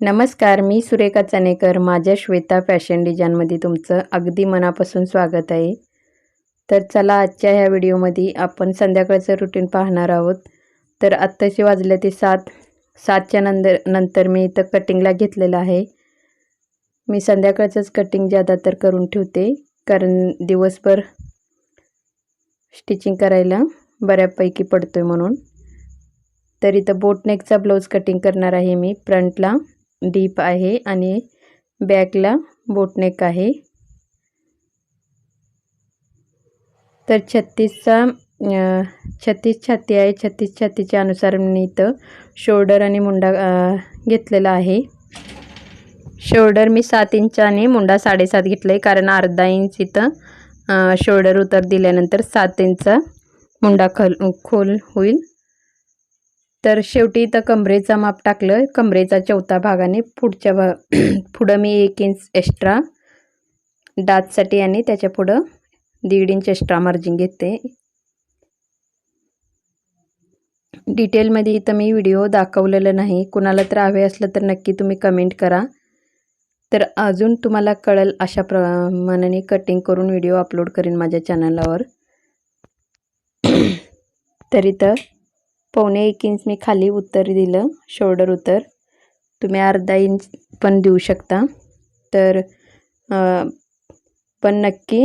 नमस्कार मी सुरेखा चनेकर माझ्या श्वेता फॅशन डिझाईनमध्ये तुमचं अगदी मनापासून स्वागत आहे. तर चला आजच्या ह्या व्हिडिओमध्ये आपण संध्याकाळचं रुटीन पाहणार आहोत. तर आत्ताशी वाजले ते सात. सातच्या नंतर नंतर मी इथं कटिंगला घेतलेलं आहे. मी संध्याकाळचंच कटिंग ज्यादा तर करून ठेवते कारण दिवसभर स्टिचिंग करायला बऱ्यापैकी पडतो आहे म्हणून. तर इथं बोटनेकचा ब्लाऊज कटिंग करणार आहे मी फ्रंटला डीप आहे आणि बॅकला बोटनेक आहे. तर छत्तीसचा छत्तीस छाती आहे. छत्तीस छातीच्या अनुसार मी इथं शोल्डर आणि मुंडा घेतलेला आहे. शोल्डर मी सात इंच आणि मुंडा साडेसात घेतलं आहे कारण अर्धा इंच इथं शोल्डर उतर दिल्यानंतर सात इंच मुंडा खल खोल होईल. तर शेवटी इथं कमरेचा माप टाकलं. कमरेचा चौथा भागाने पुढच्या भा पुढं मी एक इंच एक्स्ट्रा डाचसाठी आणि त्याच्या पुढं दीड इंच एक्स्ट्रा मार्जिन घेते. डिटेलमध्ये इथं मी व्हिडिओ दाखवलेलं नाही. कुणाला तर हवे असलं तर नक्की तुम्ही कमेंट करा. तर अजून तुम्हाला कळेल अशा प्रमाणाने कटिंग करून व्हिडिओ अपलोड करेन माझ्या चॅनलावर तर इथं पावणे एक इंच मी खाली उत्तर दिलं शोल्डर उत्तर. तुम्ही अर्धा इंच पण देऊ शकता. तर पण नक्की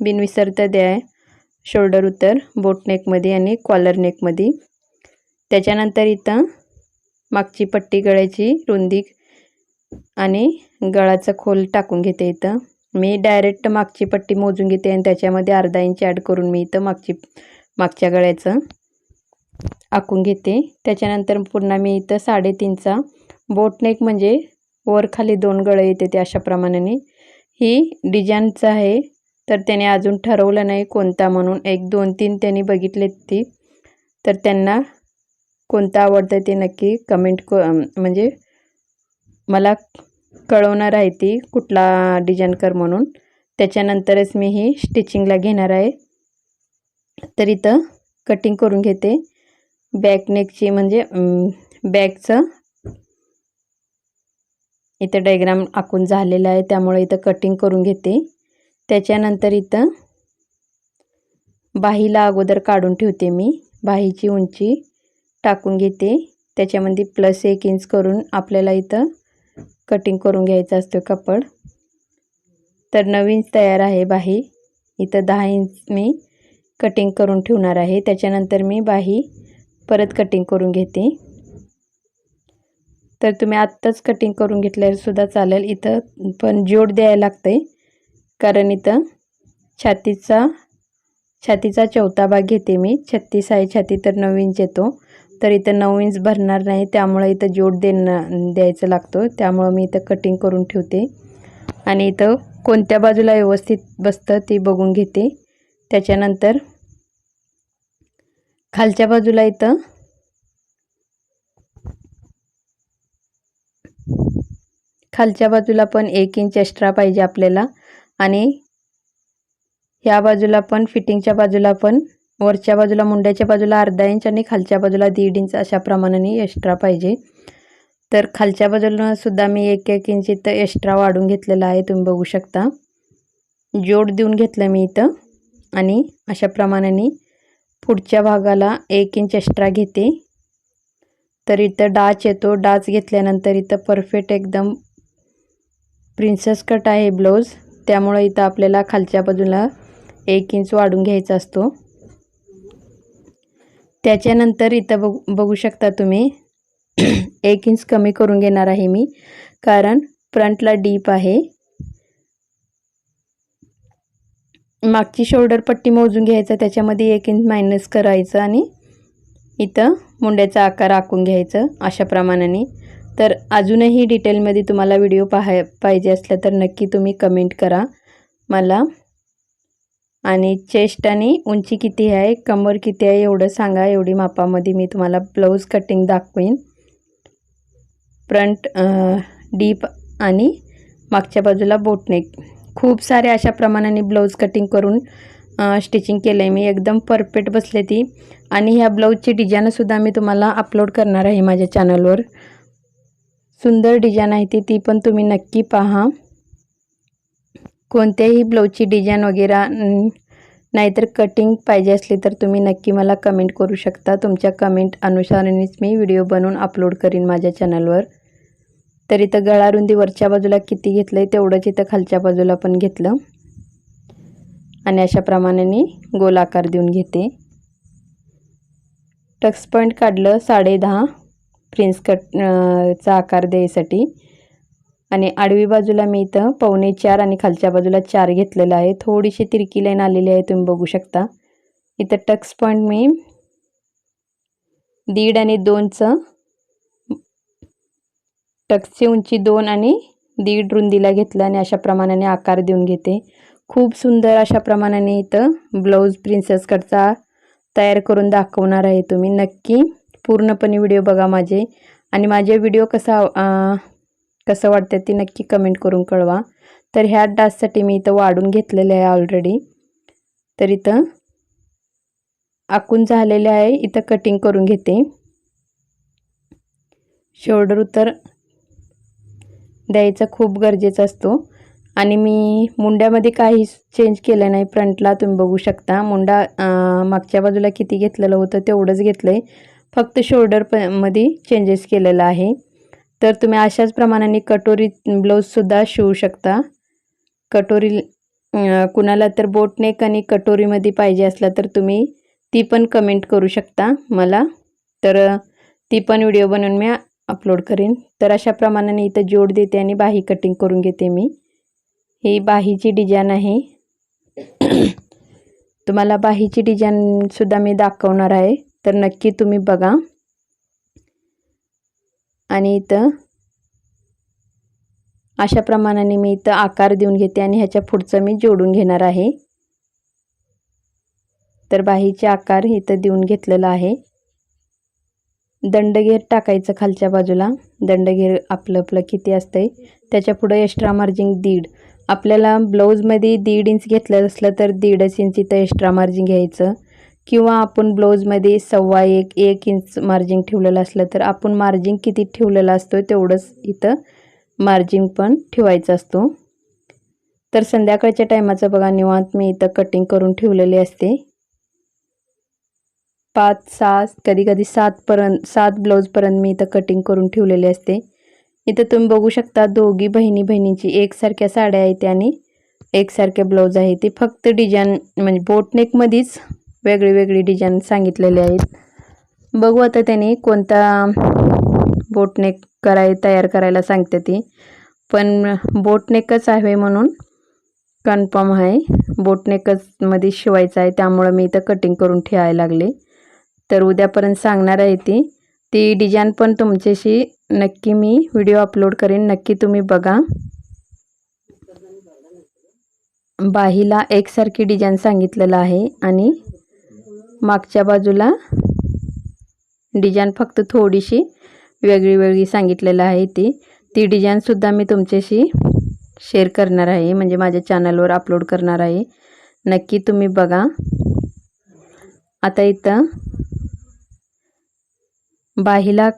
बिनविसरता द्या. शोल्डर उत्तर बोटनेकमध्ये आणि कॉलर नेकमध्ये त्याच्यानंतर इथं मागची पट्टी गळ्याची रुंदी आणि गळाचा खोल टाकून घेते इथं. मी डायरेक्ट मागची पट्टी मोजून घेते आणि त्याच्यामध्ये अर्धा इंच ॲड करून मी इथं मागची मागच्या गळ्याचं. आखून घेते. त्याच्यानंतर पुन्हा मी इथं साडेतीनचा बोटनेक म्हणजे वर खाली दोन गळे येते ते अशा प्रमाणाने. ही डिझाईनचं आहे. तर त्याने अजून ठरवलं नाही कोणता म्हणून. एक दोन तीन त्यांनी बघितले ती. तर त्यांना कोणतं आवडतं ते नक्की कमेंट क म्हणजे मला कळवणार आहे ती कुठला डिझाईन कर म्हणून. त्याच्यानंतरच मी ही स्टिचिंगला घेणार आहे. तर इथं कटिंग करून घेते. बॅकनेकची म्हणजे बॅगचं इथं डायग्राम आखून झालेला आहे. त्यामुळे इथं कटिंग करून घेते. त्याच्यानंतर इथं बाहीला अगोदर काढून ठेवते मी. बाहीची उंची टाकून घेते. त्याच्यामध्ये प्लस एक इंच करून आपल्याला इथं कटिंग करून घ्यायचं असतो कपड. तर नवीन तयार आहे बाही. इथं दहा इंच मी कटिंग करून ठेवणार आहे. त्याच्यानंतर मी बाही परत कटिंग करून घेते. तर तुम्ही आत्ताच कटिंग करून घेतल्यासुद्धा चालेल. इथं पण जोड द्यायला लागतं कारण इथं छातीचा छातीचा चौथा भाग घेते मी. छत्तीस आहे छाती तर नऊ इंच येतो. तर इथं नऊ इंच भरणार नाही. त्यामुळं इथं जोड देणं द्यायचं लागतो त्यामुळं मी इथं कटिंग करून ठेवते. आणि इथं कोणत्या बाजूला व्यवस्थित बसतं ते बघून घेते. त्याच्यानंतर खालच्या बाजूला इथं. खालच्या बाजूला पण एक इंच एक्स्ट्रा पाहिजे आपल्याला. आणि ह्या बाजूला पण फिटिंगच्या बाजूला पण वरच्या बाजूला मुंड्याच्या बाजूला अर्धा इंच आणि खालच्या बाजूला दीड इंच अशा प्रमाणाने एक्स्ट्रा पाहिजे. तर खालच्या बाजूला सुद्धा मी एक एक इंच इथं एक्स्ट्रा वाढून घेतलेला आहे तुम्ही बघू शकता. जोड देऊन घेतलं मी इथं. आणि अशा प्रमाणाने पुढच्या भागाला एक इंच एक्स्ट्रा घेते. तर इथं डाच येतो. डाच घेतल्यानंतर इथं परफेक्ट एकदम प्रिन्सेस कट आहे ब्लाऊज त्यामुळं इथं आपल्याला खालच्या बाजूला एक इंच वाढून घ्यायचा असतो. त्याच्यानंतर इथं बघ बघू शकता तुम्ही एक इंच कमी करून घेणार आहे मी कारण फ्रंटला डीप आहे. मागची शोल्डर पट्टी मोजून घ्यायचं त्याच्यामध्ये एक इंच मायनस करायचं आणि इथं मुंड्याचा आकार आखून घ्यायचं अशा प्रमाणाने. तर अजूनही डिटेलमध्ये तुम्हाला व्हिडिओ पाहाय पाहिजे असला तर नक्की तुम्ही कमेंट करा मला. आणि चेस्ट आणि उंची किती आहे कमर किती आहे एवढं सांगा एवढी मापामध्ये मी तुम्हाला ब्लाऊज कटिंग दाखवीन. फ्रंट डीप आणि मागच्या बाजूला बोटनेक खूप सारे अशा प्रमाणाने ब्लाऊज कटिंग करून स्टिचिंग केलं आहे मी. एकदम परफेक्ट बसले ती. आणि ह्या ब्लाऊजची डिझाईनसुद्धा मी तुम्हाला अपलोड करणार आहे माझ्या चॅनलवर सुंदर डिझाईन आहे ती. ती पण तुम्ही नक्की पहा. कोणत्याही ब्लाऊजची डिझाईन वगैरे नाहीतर कटिंग पाहिजे असली तर तुम्ही नक्की मला कमेंट करू शकता. तुमच्या कमेंट अनुसारानेच मी व्हिडिओ बनवून अपलोड करीन माझ्या चॅनलवर तर इथं गळारुंदी वरच्या बाजूला किती घेतलं आहे तेवढंच इथं खालच्या बाजूला पण घेतलं. आणि अशा प्रमाणे गोल आकार देऊन घेते. टक्स पॉईंट काढलं साडे दहा. प्रिन्स कट चा आकार द्यायसाठी. आणि आडवी बाजूला मी इथं पावणे चार आणि खालच्या बाजूला चार घेतलेलं आहे. थोडीशी तिरकी लाईन आलेली आहे तुम्ही बघू शकता. इथं टक्स पॉईंट मी दीड आणि दोनचं टक्सची उंची दोन आणि दीड रुंदीला घेतलं आणि अशा प्रमाणाने आकार देऊन घेते. खूप सुंदर अशा प्रमाणाने इथं ब्लाऊज प्रिन्सेस कटचा तयार करून दाखवणार आहे तुम्ही. नक्की पूर्णपणे व्हिडिओ बघा माझे. आणि माझे व्हिडिओ कसा कसं वाटतं ते नक्की कमेंट करून कळवा. तर ह्या डाससाठी मी इथं वाढून घेतलेलं आहे ऑलरेडी तर इथं आकून झालेले आहे. इथं कटिंग करून घेते. शोल्डर उतर द्यायचा खूप गरजेचा असतो. आणि मी मुंड्यामध्ये काहीच चेंज केलं नाही. फ्रंटला तुम्ही बघू शकता. मुंडा मागच्या बाजूला किती घेतलेलं होतं तेवढंच घेतलं आहे फक्त शोल्डर प मध्ये चेंजेस केलेलं आहे. तर तुम्ही अशाच प्रमाणाने कटोरी ब्लाऊजसुद्धा शिवू शकता. कटोरी कुणाला तर बोटनेक आणि कटोरीमध्ये पाहिजे असला तर तुम्ही ती पण कमेंट करू शकता मला. तर ती पण व्हिडिओ बनवून मी अपलोड करेन. तर अशा प्रमाणाने इथं जोड देते आणि बाही कटिंग करून घेते मी. ही बाहीची डिझाईन आहे. तुम्हाला बाहीची डिझाईनसुद्धा मी दाखवणार आहे. तर नक्की तुम्ही बघा. आणि इथं अशा प्रमाणाने मी इथं आकार देऊन घेते आणि ह्याच्या पुढचं मी जोडून घेणार आहे. तर बाहीचे आकार इथं देऊन घेतलेला आहे. दंडघेर टाकायचं खालच्या बाजूला. दंडघेर आपलं आपलं किती असतंय? त्याच्या पुढं एक्स्ट्रा मार्जिंग दीड. आपल्याला ब्लाऊजमध्ये दीड इंच घेतलं असलं तर दीडच इंच इथं एक्स्ट्रा मार्जिंग घ्यायचं. किंवा आपण ब्लाऊजमध्ये सव्वा एक एक इंच मार्जिंग ठेवलेलं असलं तर आपण मार्जिंग किती ठेवलेलं असतो तेवढंच इथं मार्जिंग पण ठेवायचं असतो. तर संध्याकाळच्या टायमाचं बघा निवांत मी इथं कटिंग करून ठेवलेली असते. पाच सहा कधी कधी सातपर्यंत सात ब्लाऊजपर्यंत मी इथं कटिंग करून ठेवलेली असते. इथं तुम्ही बघू शकता दोघी बहिणी बहिणींची एकसारख्या साड्या आहेत आणि एकसारख्या ब्लाऊज आहे. ते फक्त डिझाईन म्हणजे बोटनेकमध्येच वेगळी वेगळी डिझाईन सांगितलेले आहेत. बघू आता त्याने कोणता बोटनेक कराय तयार करायला सांगते ती. पण बोटनेकच आहे म्हणून कन्फर्म आहे. बोटनेकच मध्ये शिवायचं आहे. त्यामुळं मी इथं कटिंग करून ठेवायला लागले. तर उद्यापर्यंत सांगणार आहे ती. ती डिझाईन पण तुमच्याशी नक्की मी व्हिडिओ अपलोड करेन. नक्की तुम्ही बघा. बाहीला एकसारखी डिझाईन सांगितलेलं आहे आणि मागच्या बाजूला डिझाईन फक्त थोडीशी वेगळी वेगळी सांगितलेलं आहे ती. ती डिझाईनसुद्धा मी तुमच्याशी शेअर करणार आहे. म्हणजे माझ्या चॅनलवर अपलोड करणार आहे. नक्की तुम्ही बघा. आता इथं बाहीला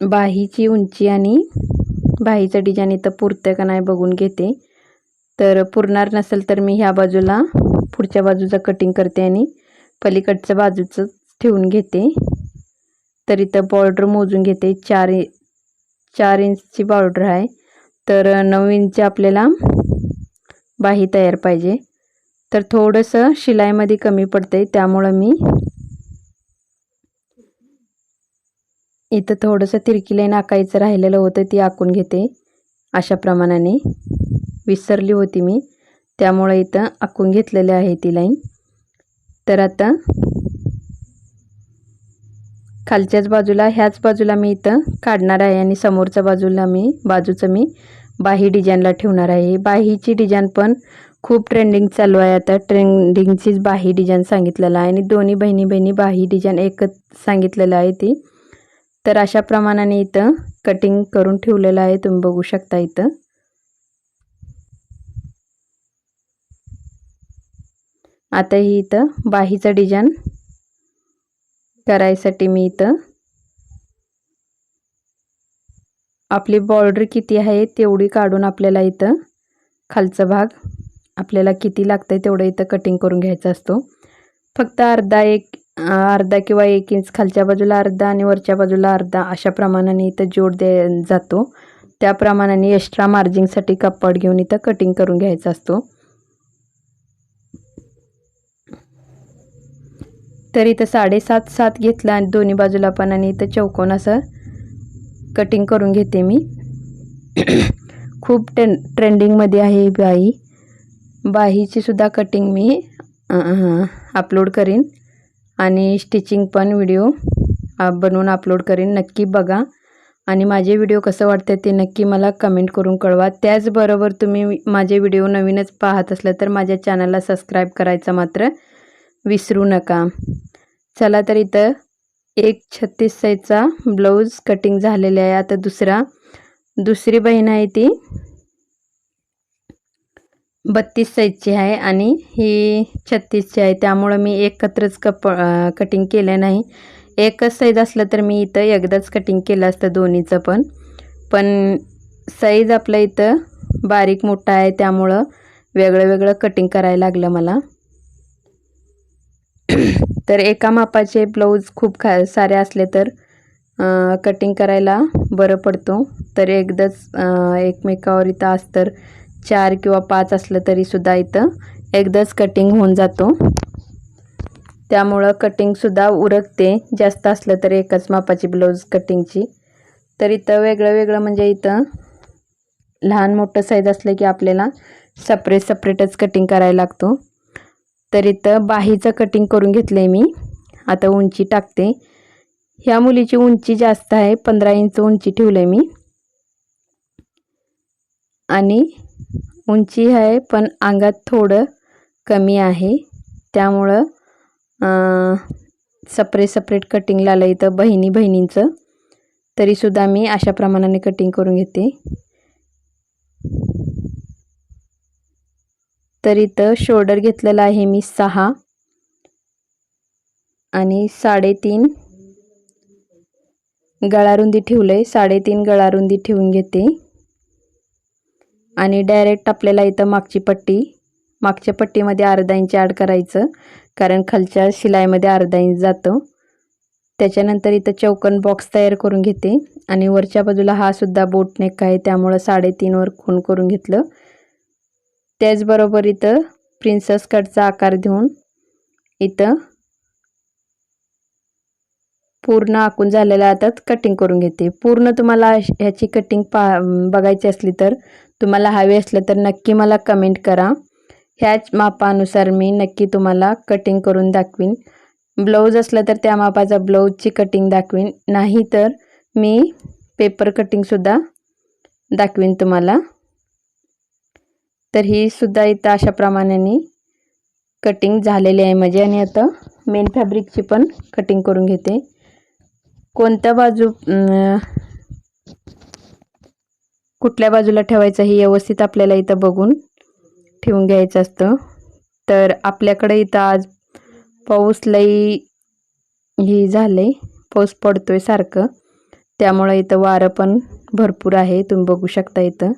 बाहीची उंची आणि बाहीचं डिझाईन इथं पुरतं का नाही बघून घेते. तर पुरणार नसेल तर मी ह्या बाजूला पुढच्या बाजूचं कटिंग करते आणि पलीकडच्या बाजूचं ठेवून घेते. तर इथं बॉर्डर मोजून घेते. चार चार इंचची बॉर्डर आहे. तर नऊ इंच आपल्याला बाही तयार पाहिजे. तर थोडंसं शिलाईमध्ये कमी पडते त्यामुळं मी इथं थोडंसं तिरकी लाईन आकायचं राहिलेलं होतं ती आखून घेते. अशा प्रमाणाने विसरली होती मी. त्यामुळे इथं आखून घेतलेली आहे ती लाईन. तर आता खालच्याच बाजूला ह्याच बाजूला मी इथं काढणार आहे आणि समोरच्या बाजूला मी बाजूचं मी बाही डिझाईनला ठेवणार आहे. बाहीची डिझाईन पण खूप ट्रेंडिंग चालू आहे आता. ट्रेंडिंगचीच बाही डिझाईन सांगितलेलं आहे आणि दोन्ही बहिणी बहिणी बाही डिझाईन एकच सांगितलेलं आहे ती. तर अशा प्रमाणाने इथं कटिंग करून ठेवलेलं आहे. तुम्ही बघू शकता इथं. आता ही इथं बाहीचं डिझाईन करायसाठी मी इथं आपली बॉर्डर किती आहे तेवढी काढून आपल्याला इथं खालचा भाग आपल्याला किती लागतं आहे तेवढं इथं कटिंग करून घ्यायचा असतो. फक्त अर्धा एक अर्धा किंवा एक इंच खालच्या बाजूला अर्धा आणि वरच्या बाजूला अर्धा अशा प्रमाणाने इथं जोड दे जातो. त्या प्रमाणाने एक्स्ट्रा मार्जिंगसाठी कापड घेऊन इथं कटिंग करून घ्यायचा असतो. तर इथं साडेसात सात घेतला आणि दोन्ही बाजूला पण आणि इथं चौकोन असं कटिंग करून घेते मी. खूप टेन ट्रेंडिंगमध्ये आहे बाई. बाहीची सुद्धा कटिंग मी अपलोड करीन. आणि स्टिचिंग पण व्हिडिओ बनवून अपलोड करीन. नक्की बघा. आणि माझे व्हिडिओ कसं वाटतं ते नक्की मला कमेंट करून कळवा. त्याचबरोबर तुम्ही माझे व्हिडिओ नवीनच पाहत असलं तर माझ्या चॅनलला सबस्क्राईब करायचं मात्र विसरू नका. चला तर इथं एक छत्तीस साईजचा ब्लाऊज कटिंग झालेला आहे. आता दुसरा दुसरी बहीण आहे ती. बत्तीस साईजची आहे आणि ही छत्तीसची आहे. त्यामुळं मी एकत्रच कप कटिंग केलं नाही. एकच साईज असलं तर मी इथं एकदाच कटिंग केलं असतं दोन्हीचं पण. पण साईज आपलं इथं बारीक मोठा आहे त्यामुळं वेगळं वेगळं कटिंग करायला लागलं मला. तर एका मापाचे ब्लाऊज खूप खा सारे असले तर कटिंग करायला बरं पडतो. तर एकदाच एकमेकावर इथं अस्तर चार किंवा पाच असलं तरीसुद्धा इथं एकदाच कटिंग होऊन जातो. त्यामुळं कटिंगसुद्धा उरकते. जास्त असलं तर एकाच मापाची ब्लाऊज कटिंगची तर इथं वेगळं वेगळं म्हणजे इथं लहान मोठं साईज असलं की आपल्याला सपरेट सपरेटच कटिंग करायला लागतो. तर इथं बाहीचं कटिंग करून घेतलं आहे मी. आता उंची टाकते. ह्या मुलीची उंची जास्त आहे. पंधरा इंच उंची ठेवलं आहे मी. आणि उंची आहे पण अंगात थोडं कमी आहे. त्यामुळं सपरेट सपरेट कटिंग लावलं इथं बहिणी बहिणींचं. तरीसुद्धा मी अशा प्रमाणाने कटिंग करून घेते. तर इथं शोल्डर घेतलेला आहे मी सहा. आणि साडेतीन गळारुंदी ठेवलं आहे साडेतीन गळारुंदी ठेवून घेते. आणि डायरेक्ट आपल्याला इथं मागची पट्टी मागच्या पट्टीमध्ये अर्धा इंच ॲड करायचं कारण खालच्या शिलाईमध्ये अर्धा इंच जातो. त्याच्यानंतर इथं चौकन बॉक्स तयार करून घेते आणि वरच्या बाजूला हा सुद्धा बोट नेक आहे त्यामुळं साडेतीनवर खून करून घेतलं. त्याचबरोबर इथं प्रिन्सेस कटचा आकार देऊन इथं पूर्ण आखून झालेला आता कटिंग करून घेते. पूर्ण तुम्हाला ह्याची कटिंग पा बघायची असली तर तुम्हाला हवी असलं तर नक्की मला कमेंट करा. ह्याच मापानुसार मी नक्की तुम्हाला कटिंग करून दाखवीन. ब्लाऊज असलं तर त्या मापाचा ब्लाऊजची कटिंग दाखवीन. नाही तर मी पेपर कटिंगसुद्धा दाखवीन तुम्हाला. तर ही सुद्धा इथं अशा प्रमाणाने कटिंग झालेली आहे माझी. आणि आता मेन फॅब्रिकची पण कटिंग करून घेते. कोणत्या बाजू कुठल्या बाजूला ठेवायचं हे व्यवस्थित आपल्याला इथं बघून ठेवून घ्यायचं असतं. तर आपल्याकडे इथं आज पाऊस लई हे झालं आहे पाऊस पडतोय सारखं. त्यामुळं इथं वारं पण भरपूर आहे तुम्ही बघू शकता इथं.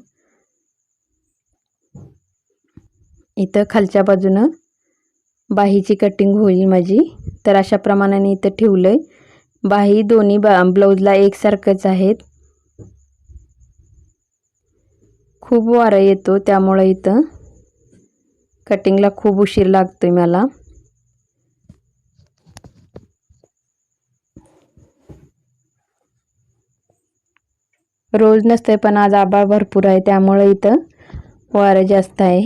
इथं खालच्या बाजूनं बाहीची कटिंग होईल माझी. तर अशा प्रमाणाने इथं ठेवलं आहे बाही दोन्ही बा ब्लाऊजला एकसारखंच आहेत. खूप वारा येतो त्यामुळं इथं. कटिंगला खूप उशीर लागतोय मला. रोज नसतंय पण आज आबाळ भरपूर आहे त्यामुळं इथं वारं जास्त आहे.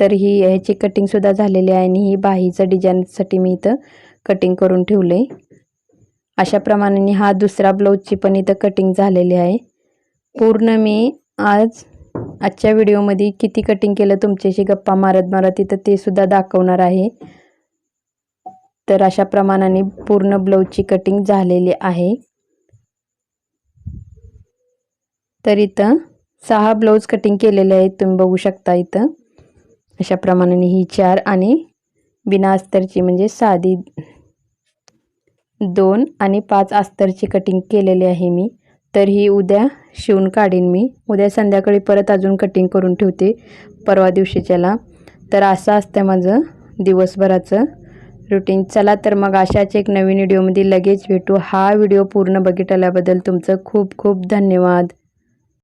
तर ही ह्याची कटिंगसुद्धा झालेली आहे आणि ही बाहीचं डिझाईनसाठी मी इथं कटिंग करून ठेवले अशा प्रमाणे हा दुसरा ब्लाऊजची पण इथं कटिंग झालेली आहे. पूर्ण मी आज आजच्या व्हिडिओमध्ये किती कटिंग केलं तुमच्याशी गप्पा मारत मारत इथं ते सुद्धा दाखवणार आहे. तर अशा प्रमाणाने पूर्ण ब्लाऊजची कटिंग झालेली आहे. तर इथं सहा ब्लाऊज कटिंग केलेले आहेत तुम्ही बघू शकता इथं. अशा प्रमाणाने ही चार आणि बिना अस्तरची म्हणजे साधी दोन आणि पाच अस्तरची कटिंग केलेली आहे मी. तर ही उद्या शिवून काढीन मी. उद्या संध्याकाळी परत अजून कटिंग करून ठेवते परवा दिवशीच्याला. तर असं असतं माझं दिवसभराचं रुटीन चला तर मग अशाच एक नवीन व्हिडिओमध्ये लगेच भेटू. हा व्हिडिओ पूर्ण बघितल्याबद्दल तुमचं खूप खूप धन्यवाद.